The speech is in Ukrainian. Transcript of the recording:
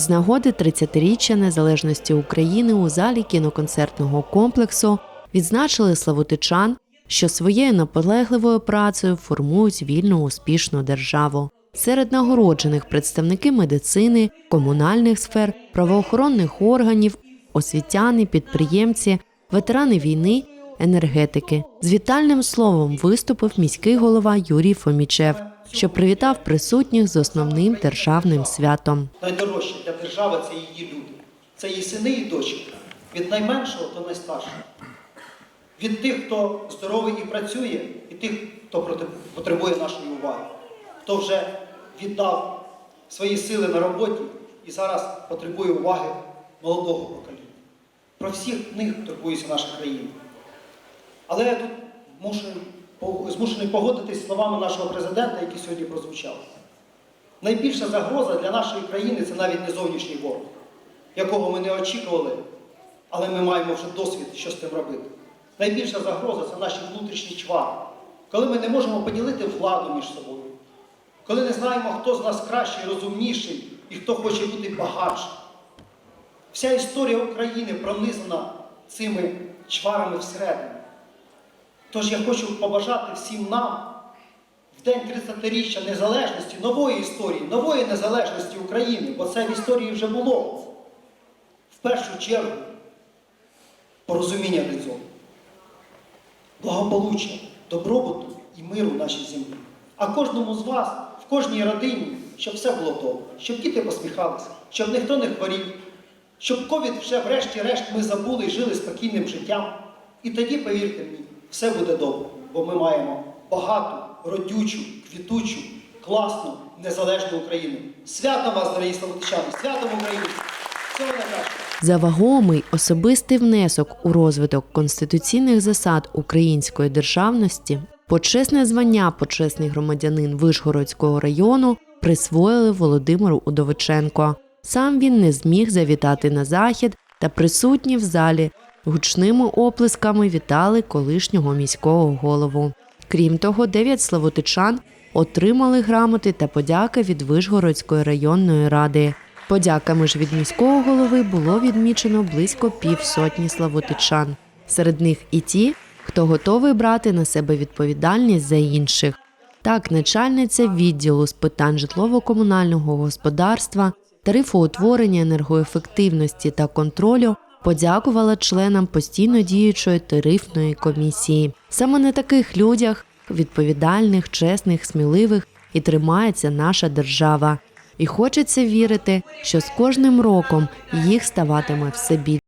З нагоди 30-річчя незалежності України у залі кіноконцертного комплексу відзначили славутичан, що своєю наполегливою працею формують вільну успішну державу. Серед нагороджених представники медицини, комунальних сфер, правоохоронних органів, освітяни, підприємці, ветерани війни, енергетики. З вітальним словом виступив міський голова Юрій Фомічев, що привітав присутніх з основним державним святом. Найдорожче для держави це її люди. Це її сини і дочки. Від найменшого до найстаршого. Від тих, хто здоровий і працює, і тих, хто потребує нашої уваги. Хто вже віддав свої сили на роботі і зараз потребує уваги молодого покоління. Про всіх них турбується наша країна. Але я тут мушу, змушений погодитись словами нашого президента, які сьогодні прозвучали. Найбільша загроза для нашої країни це навіть не зовнішній ворог, якого ми не очікували, але ми маємо вже досвід, що з тим робити. Найбільша загроза це наші внутрішні чвари, коли ми не можемо поділити владу між собою, коли не знаємо, хто з нас кращий, розумніший і хто хоче бути багатшим. Вся історія України пронизана цими чварами всередині. Тож я хочу побажати всім нам в день 30-річчя незалежності, нової історії, нової незалежності України, бо це в історії вже було. В першу чергу порозуміння з благополуччя, добробуту і миру в нашій землі. А кожному з вас, в кожній родині, щоб все було добре, щоб діти посміхалися, щоб ніхто не хворів, щоб ковід вже врешті-решт ми забули і жили спокійним життям. І тоді, повірте мені, все буде добре, бо ми маємо багату, родючу, квітучу, класну, незалежну Україну. Свято вас, дорогі славутичани, свято в Україні! Всього найкращого! За вагомий особистий внесок у розвиток конституційних засад української державності, почесне звання почесний громадянин Вишгородського району присвоїли Володимиру Удовиченко. Сам він не зміг завітати на захід, та присутні в залі гучними оплесками вітали колишнього міського голову. Крім того, дев'ять славутичан отримали грамоти та подяки від Вишгородської районної ради. Подяками ж від міського голови було відмічено близько півсотні славутичан. Серед них і ті, хто готовий брати на себе відповідальність за інших. Так, начальниця відділу з питань житлово-комунального господарства, тарифоутворення, енергоефективності та контролю подякувала членам постійно діючої тарифної комісії. Саме на таких людях, відповідальних, чесних, сміливих, і тримається наша держава. І хочеться вірити, що з кожним роком їх ставатиме все більше.